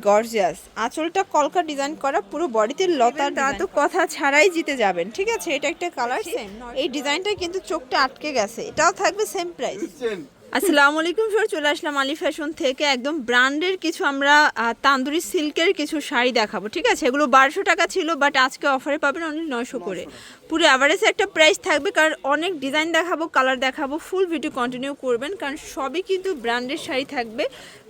Gorgeous আঁচলটা কলকা design করা পুরো বডিতে লতার তা তো কথা ছাড়াই জিতে যাবেন ঠিক আছে? এটা একটা কালার সেম এই ডিজাইনটা কিন্তু চোখটা আটকে গেছে এটাও থাকবে সেম প্রাইস আসসালামু আলাইকুম স্যার চলে আসলাম আলি ফ্যাশন থেকে। একদম ব্র্যান্ডের কিছু আমরা তান্দুরি সিল্কের কিছু শাড়ি দেখাবো, ঠিক আছে? এগুলো বারোশো টাকা ছিল বাট আজকে অফারে পাবেন অনলি নয়শো করে। পুরো অ্যাভারেজে একটা প্রাইস থাকবে, কারণ অনেক ডিজাইন দেখাবো কালার দেখাবো ফুল ভিডিও কন্টিনিউ করবেন, কারণ সবই কিন্তু ব্র্যান্ডের শাড়ি থাকবে।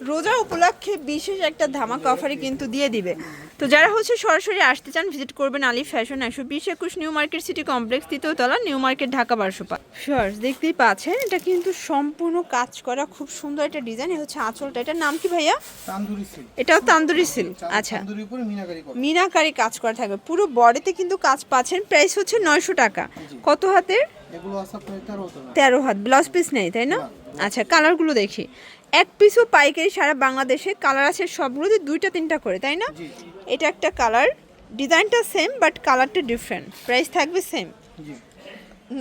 রোজা উপলক্ষে বিশেষ একটা ধামাকা অফারে কিন্তু দিয়ে দিবে। তো যারা হচ্ছে সরাসরি আসতে চান ভিজিট করবেন আলি ফ্যাশন একশো বিশ একুশ নিউ মার্কেট সিটি কমপ্লেক্স তৃতীয় তলা, নিউ মার্কেট, ঢাকা, বারোশো শিওর দেখতেই পাচ্ছেন, এটা কিন্তু সম্পূর্ণ কাজ করা খুব সুন্দর একটা ডিজাইন হচ্ছে আঁচলটা। এটার নাম কি ভাইয়া? তান্দুরি সিল্ক এটাও তান্দুরি সিল্ক আচ্ছা। মিনাকারি করা। মিনাকারি কাজ করা থাকবে। পুরো বডিতে কিন্তু কাজ পাচ্ছেন প্রাইস হচ্ছে নয়শো টাকা। কত হাতের? তেরো হতো। ব্লাউজ পিস নেই তাই না? আচ্ছা কালারগুলো দেখি। এক পিসও পাইকারি সারা বাংলাদেশে। কালার আছে সবগুলোতে দুইটা তিনটা করে তাই না? এটা একটা কালার ডিজাইনটা সেম বাট কালারটা ডিফারেন্ট প্রাইস থাকবে সেম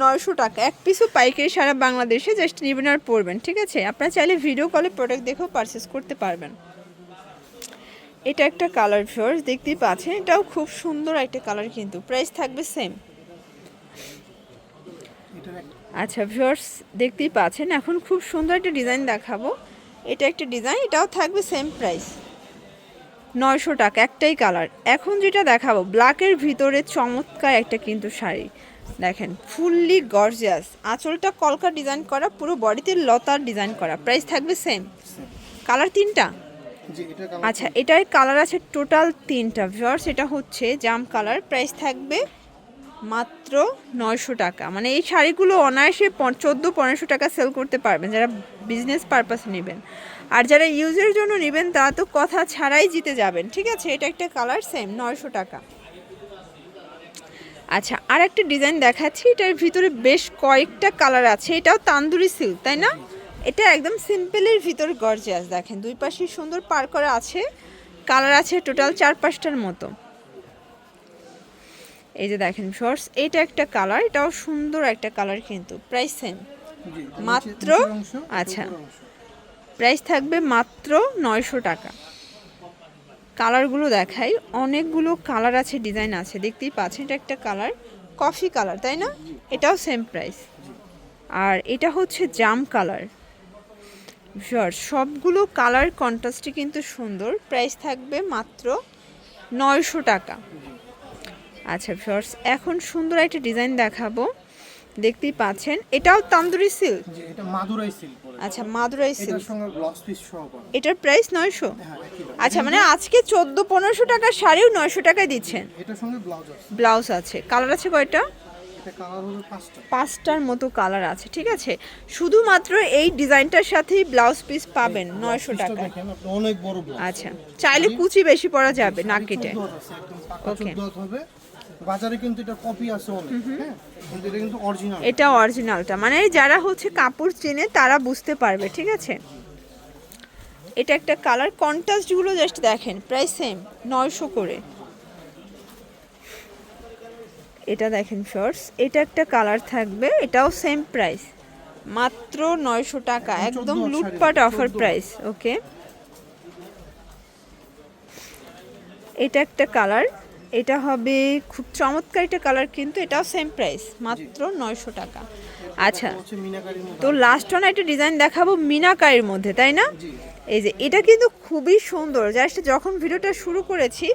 নয়শো টাকা। এক পিসও পাইকারি সারা বাংলাদেশে জাস্ট নেবেন আর পড়বেন ঠিক আছে? আপনারা চাইলে ভিডিও কলে প্রোডাক্ট দেখেও পারচেস করতে পারবেন। এটা একটা কালার ফিওর্স দেখতেই পাচ্ছেন? এটাও খুব সুন্দর একটা কালার কিন্তু। প্রাইস থাকবে সেম আচ্ছা ভিউয়ার্স, দেখতেই পাচ্ছেন? এখন খুব সুন্দর একটা ডিজাইন দেখাবো। এটা একটা ডিজাইন এটাও থাকবে সেম প্রাইস নয়শো টাকা, একটাই কালার এখন যেটা দেখাবো ব্ল্যাকের ভিতরে চমৎকার একটা কিন্তু শাড়ি। দেখেন ফুললি গর্জিয়াস আঁচলটা কলকা ডিজাইন করা পুরো বডিতে লতার ডিজাইন করা। প্রাইস থাকবে সেম কালার তিনটা? আচ্ছা এটার কালার আছে টোটাল তিনটা। ভিউয়ার্স এটা হচ্ছে জাম কালার প্রাইস থাকবে মাত্র নয়শো টাকা। মানে এই শাড়িগুলো অনায়াসে চোদ্দ পনেরোশো টাকা সেল করতে পারবেন যারা বিজনেস পারপাসে নেবেন। আর যারা ইউজের জন্য নেবেন তারা তো কথা ছাড়াই জিতে যাবেন। ঠিক আছে এটা একটা কালার সেম নয়শো টাকা। আচ্ছা আর একটা ডিজাইন দেখাচ্ছি এটার ভিতরে বেশ কয়েকটা কালার আছে এটাও তান্দুরি সিল্ক তাই না এটা একদম সিম্পলের ভিতর গর্জিয়াস দেখেন দুই পাশে সুন্দর পার করা আছে কালার আছে টোটাল চার পাঁচটার মতো এই যে দেখেন শর্টস এটা একটা কালার এটাও সুন্দর একটা কালার কিন্তু প্রাইস সেম মাত্র? আচ্ছা। প্রাইস থাকবে মাত্র নয়শো টাকা কালারগুলো দেখাই। অনেকগুলো কালার আছে ডিজাইন আছে। দেখতেই পাচ্ছেন এটা একটা কালার। কফি কালার তাই না? এটাও সেম প্রাইস আর এটা হচ্ছে জাম কালার। শিওর সবগুলো কালার কন্ট্রাস্টই কিন্তু সুন্দর। প্রাইস থাকবে মাত্র নয়শো টাকা। আচ্ছা ফিওর্স এখন সুন্দর একটা ডিজাইন দেখাবো। দেখতেই পাচ্ছেন। এটাও তান্দুরি সিল্ক জি এটা মাদুরাই সিল্ক আচ্ছা মাদুরাই এটার সিল্ক সঙ্গে ব্লাউজ পিস সহ এটার প্রাইস নয়শো? হ্যাঁ একই দাম। আচ্ছা মানে আজকে চোদ্দ পনেরোশো টাকার শাড়িও নয়শো টাকায় দিচ্ছেন। এটার সঙ্গে ব্লাউজ আছে। ব্লাউজ আছে। কালার আছে কয়টা? পাঁচটার মতো কালার আছে ঠিক আছে? শুধুমাত্র এই ডিজাইনটার সাথেই ব্লাউজ পিস পাবেন নয়শো টাকা অনেক বড় আচ্ছা চাইলে কুচি বেশি পরা যাবে না কেটে বাজারে কিন্তু এটা কপি আছে অনেক। হ্যাঁ? কিন্তু এটা কিন্তু অরিজিনাল এটা অরিজিনালটা মানে যারা হচ্ছে কাপড় চেনে তারা বুঝতে পারবে ঠিক আছে? এটা একটা কালার কন্ট্রাস্টগুলো জাস্ট দেখেন প্রায় সেম নয়শো করে। এটা দেখেন শর্টস এটা একটা কালার থাকবে এটাও সেম প্রাইস মাত্র নয়শো টাকা একদম লুটপাট অফার প্রাইস ওকে এটা একটা কালার এটা হবে খুব চমৎকার একটা কালার কিন্তু এটাও সেম প্রাইস মাত্র নয়শো টাকা। আচ্ছা তো লাস্ট ওয়ান একটা ডিজাইন দেখাবো মিনাকারির মধ্যে তাই না? এই যে এটা কিন্তু খুবই সুন্দর। জাস্ট যখন ভিডিওটা শুরু করেছি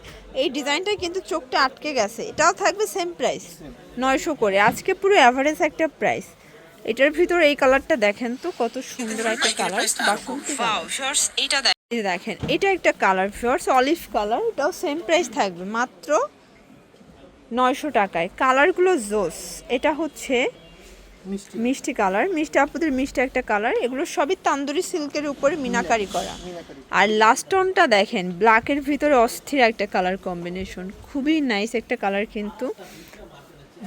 এই ডিজাইনটা কিন্তু চোখটা আটকে গেছে। এটাও থাকবে সেম প্রাইস নয়শো করে। আজকে পুরো অ্যাভারেজ একটা প্রাইস এটার ভিতর এই কালারটা দেখেন তো কত সুন্দর একটা কালার বাসন্তী colour। দেখেন এটা একটা কালার ফিওর্স অলিভ কালার এটাও সেম প্রাইস থাকবে মাত্র নয়শো টাকায়। কালারগুলো জোস এটা হচ্ছে মিষ্টি। মিষ্টি কালার মিষ্টি আপুদের মিষ্টি একটা কালার এগুলো সবই তান্দুরি সিল্কের উপরে মিনাকারি করা। আর লাস্ট টনটা দেখেন ব্ল্যাকের ভিতরে অস্থির একটা কালার কম্বিনেশন খুবই নাইস একটা কালার কিন্তু।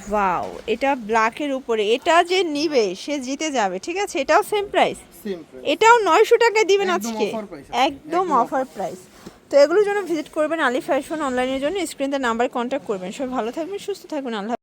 ওয়াও এটা ব্ল্যাকের উপরে। এটা যে নিবে সে জিতে যাবে ঠিক আছে? এটাও সেম প্রাইস এটাও নয়শো টাকায় দিবেন আজকে। একদম অফার প্রাইস তো এগুলোর জন্য ভিজিট করবেন আলি ফ্যাশন অনলাইনের জন্য। স্ক্রিনতে নাম্বার কন্ট্যাক্ট করবেন। সবাই ভালো থাকবেন সুস্থ থাকবেন। আল্লাহ